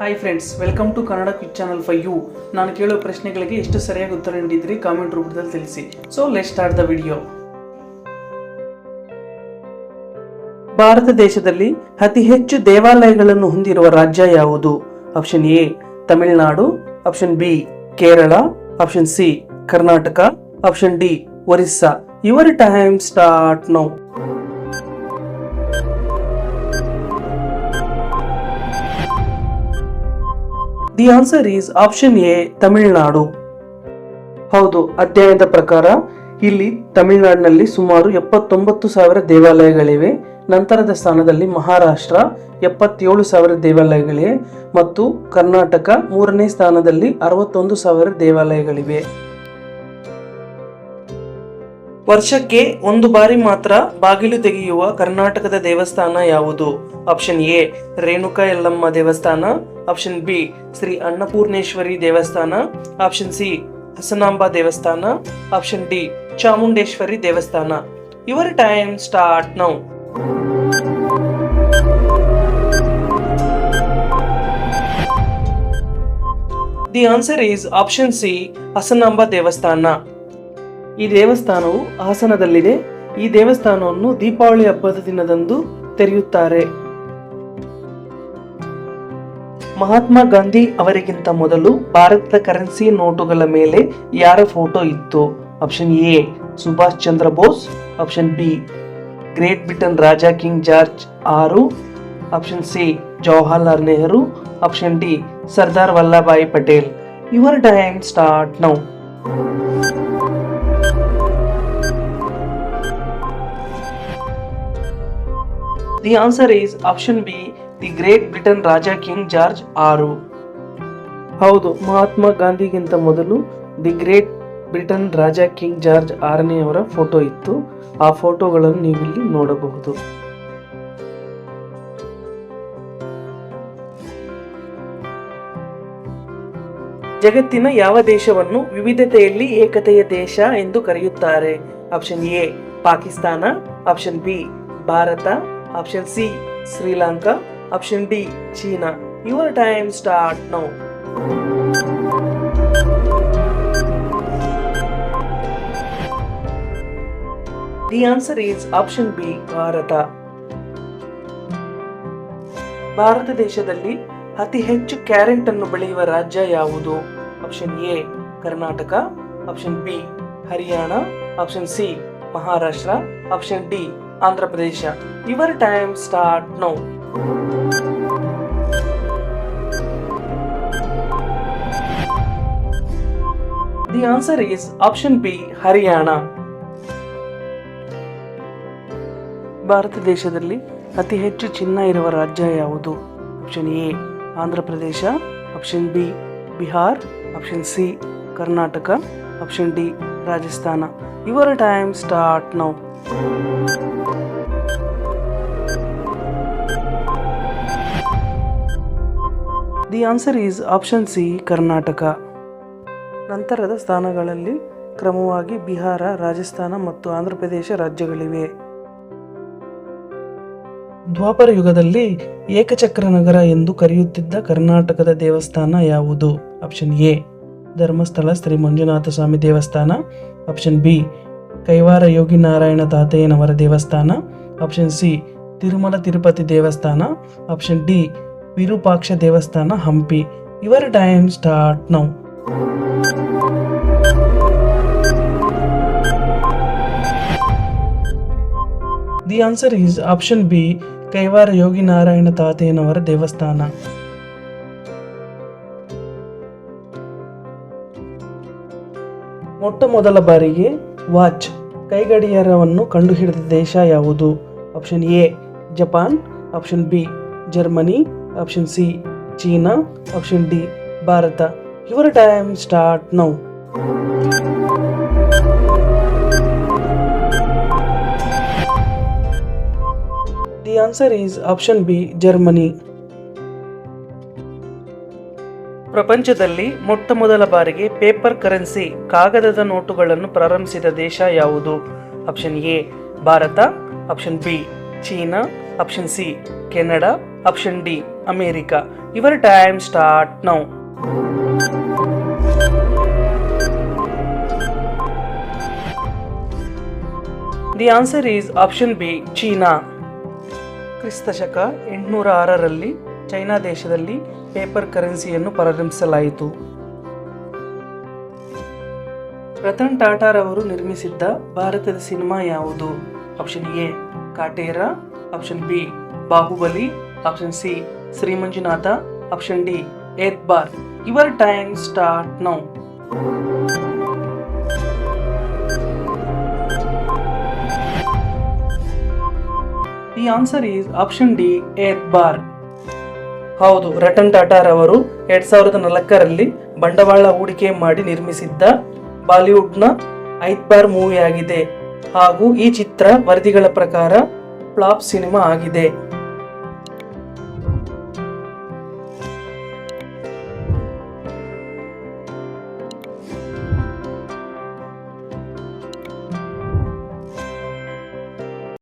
Hi friends welcome to Kannada quick channel if you ನಾನು ಕೇಳೋ ಪ್ರಶ್ನೆಗಳಿಗೆ ಎಷ್ಟು ಸರಿಯಾಗಿ ಉತ್ತರ ನೀಡಿದ್ರಿ ಕಾಮೆಂಟ್ ರೂಪದಲ್ಲಿ ತಿಳಿಸಿ. So let start the video Bharat ದೇಶದಲ್ಲಿ ಅತಿ ಹೆಚ್ಚು ದೇವಾಲಯಗಳನ್ನು ಹೊಂದಿರುವ ರಾಜ್ಯ ಯಾವುದು? Option A Tamil Nadu. Option B Kerala. Option C Karnataka. Option D Orissa. Your time start now the answer is option A Tamil Nadu ಹೌದು ಅಧ್ಯಯನದ ಪ್ರಕಾರ ಇಲ್ಲಿ ತಮಿಳುನಾಡಿನಲ್ಲಿ ಸುಮಾರು ಎಪ್ಪತ್ತೊಂಬತ್ತು ಸಾವಿರ ದೇವಾಲಯಗಳಿವೆ. ನಂತರದ ಸ್ಥಾನದಲ್ಲಿ ಮಹಾರಾಷ್ಟ್ರ ಎಪ್ಪತ್ತೇಳು ಸಾವಿರ ದೇವಾಲಯಗಳಿವೆ ಮತ್ತು ಕರ್ನಾಟಕ ಮೂರನೇ ಸ್ಥಾನದಲ್ಲಿ ಅರವತ್ತೊಂದು ಸಾವಿರ ದೇವಾಲಯಗಳಿವೆ. ವರ್ಷಕ್ಕೆ ಒಂದು ಬಾರಿ ಮಾತ್ರ ಬಾಗಿಲು ತೆಗೆಯುವ ಕರ್ನಾಟಕದ ದೇವಸ್ಥಾನ ಯಾವುದು? ಆಪ್ಷನ್ ಎ ರೇಣುಕಾ ಯಲ್ಲಮ್ಮ ದೇವಸ್ಥಾನ. ಆಪ್ಷನ್ ಬಿ ಶ್ರೀ ಅನ್ನಪೂರ್ಣೇಶ್ವರಿ ದೇವಸ್ಥಾನ. ಆಪ್ಷನ್ ಸಿ ಹಸನಾಂಬ ದೇವಸ್ಥಾನ. ಆಪ್ಷನ್ ಡಿ ಚಾಮುಂಡೇಶ್ವರಿ ದೇವಸ್ಥಾನ. Your time start now the answer is option C Hasanamba ದೇವಸ್ಥಾನ. ಈ ದೇವಸ್ಥಾನವು ಹಾಸನದಲ್ಲಿದೆ. ಈ ದೇವಸ್ಥಾನವನ್ನು ದೀಪಾವಳಿ ಹಬ್ಬದ ದಿನದಂದು ತೆರೆಯುತ್ತಾರೆ. ಮಹಾತ್ಮ ಗಾಂಧಿ ಅವರಿಗಿಂತ ಮೊದಲು ಭಾರತದ ಕರೆನ್ಸಿ ನೋಟುಗಳ ಮೇಲೆ ಯಾರ ಫೋಟೋ ಇತ್ತು? Option A, Subhash Chandra Bose. Option B, great Britain Raja king George ಆರು. Option C, Jawaharlal Nehru. Option D, Sardar Vallabhbhai Patel. Your time start now. The answer is option B the great Britain Raja king George ಆರು ಹೌದು, ಮಹಾತ್ಮ ಗಾಂಧಿಗಿಂತ ಮೊದಲು the great Britain ರಾಜ king George ಆರನೆಯವರ photo ಇತ್ತು. ಆ ಫೋಟೋಗಳನ್ನು ನೀವಿಲ್ಲಿ ನೋಡಬಹುದು. ಜಗತ್ತಿನ ಯಾವ ದೇಶವನ್ನು ವಿವಿಧತೆಯಲ್ಲಿ ಏಕತೆಯ ದೇಶ ಎಂದು ಕರೆಯುತ್ತಾರೆ? Option A Pakistan. Option B Bharat. Option C Sri Lanka option D China your time start now the answer is option B Bharat Bharat ದೇಶದಲ್ಲಿ ಅತಿ ಹೆಚ್ಚು ಕ್ಯಾರೆಂಟ್ ಅನ್ನು ಬೆಳೆಯುವ ರಾಜ್ಯ ಯಾವುದು? Option A Karnataka. Option B Haryana. Option C Maharashtra. Option D Andhra Pradesh your time start now the answer is option B Haryana Bharat ದೇಶದಲ್ಲಿ ಅತಿ ಹೆಚ್ಚು ಚಿನ್ನ ಇರುವ ರಾಜ್ಯ ಯಾವುದು? Option A Andhra Pradesh option B Bihar option C Karnataka option D Rajasthan your time start now the answer is option C Karnataka ನಂತರದ ಸ್ಥಾನಗಳಲ್ಲಿ ಕ್ರಮವಾಗಿ ಬಿಹಾರ, ರಾಜಸ್ಥಾನ ಮತ್ತು ಆಂಧ್ರಪ್ರದೇಶ ರಾಜ್ಯಗಳಿವೆ. ದ್ವಾಪರ ಯುಗದಲ್ಲಿ ಏಕಚಕ್ರ ನಗರ ಎಂದು ಕರೆಯುತ್ತಿದ್ದ ಕರ್ನಾಟಕದ ದೇವಸ್ಥಾನ ಯಾವುದು? ಆಪ್ಷನ್ ಎ ಧರ್ಮಸ್ಥಳ, ಶ್ರೀ ಮಂಜುನಾಥ ಸ್ವಾಮಿ ದೇವಸ್ಥಾನ. ಆಪ್ಷನ್ ಬಿ ಕೈವಾರ ಯೋಗಿ ನಾರಾಯಣ ತಾತಯ್ಯನವರ ದೇವಸ್ಥಾನ ಆಪ್ಷನ್ ಸಿ ತಿರುಮಲ ತಿರುಪತಿ ದೇವಸ್ಥಾನ ಆಪ್ಷನ್ ಡಿ ವಿರೂಪಾಕ್ಷ ದೇವಸ್ಥಾನ, Hampi. Your time start now the answer is option B Kaiwara Yogi Narayana ತಾತಯ್ಯನವರ ದೇವಸ್ಥಾನ. ಮೊಟ್ಟ ಮೊದಲ ಬಾರಿಗೆ ವಾಚ್ ಕೈಗಡಿಯಾರವನ್ನು ಕಂಡುಹಿಡಿದ ದೇಶ ಯಾವುದು? Option A Japan option B Germany option C China option D Bharat. Your time start now the answer is option B Germany ಪ್ರಪಂಚದಲ್ಲಿ ಮೊಟ್ಟ ಮೊದಲ ಬಾರಿಗೆ ಪೇಪರ್ ಕರೆನ್ಸಿ ಕಾಗದದ ನೋಟುಗಳನ್ನು ಪ್ರಾರಂಭಿಸಿದ ದೇಶ ಯಾವುದು? Option A, Bharat. Option B, China. Option C, Canada. Option D, America. Your time start now. The answer is option B, China. ಕ್ರಿಸ್ತಶಕ ಎಂಟುನೂರ ಆರರಲ್ಲಿ ಚೈನಾ ದೇಶದಲ್ಲಿ ಪೇಪರ್ ಕರೆನ್ಸಿಯನ್ನು ಪ್ರಾರಂಭಿಸಲಾಯಿತು. ರತನ್ ಟಾಟಾರವರು ನಿರ್ಮಿಸಿದ್ದ ಭಾರತದ ಸಿನಿಮಾ ಯಾವುದು? Option A, Kaatera option B, Baahubali option C, Shri Manjunatha option D, eight bar. Your time start now answer is option D ಏತ್ ಬಾರ್ ಹೌದು, ರತನ್ ಟಾಟಾರ್ ಅವರು ಎರಡ್ ಸಾವಿರದ ನಾಲ್ಕರಲ್ಲಿ ಬಂಡವಾಳ ಹೂಡಿಕೆ ಮಾಡಿ ನಿರ್ಮಿಸಿದ್ದ ಬಾಲಿವುಡ್ನ ಐತ್ ಬಾರ್ ಮೂವಿ ಆಗಿದೆ. ಹಾಗೂ ಈ ಚಿತ್ರ ವರದಿಗಳ ಪ್ರಕಾರ ಫ್ಲಾಪ್ ಸಿನಿಮಾ ಆಗಿದೆ.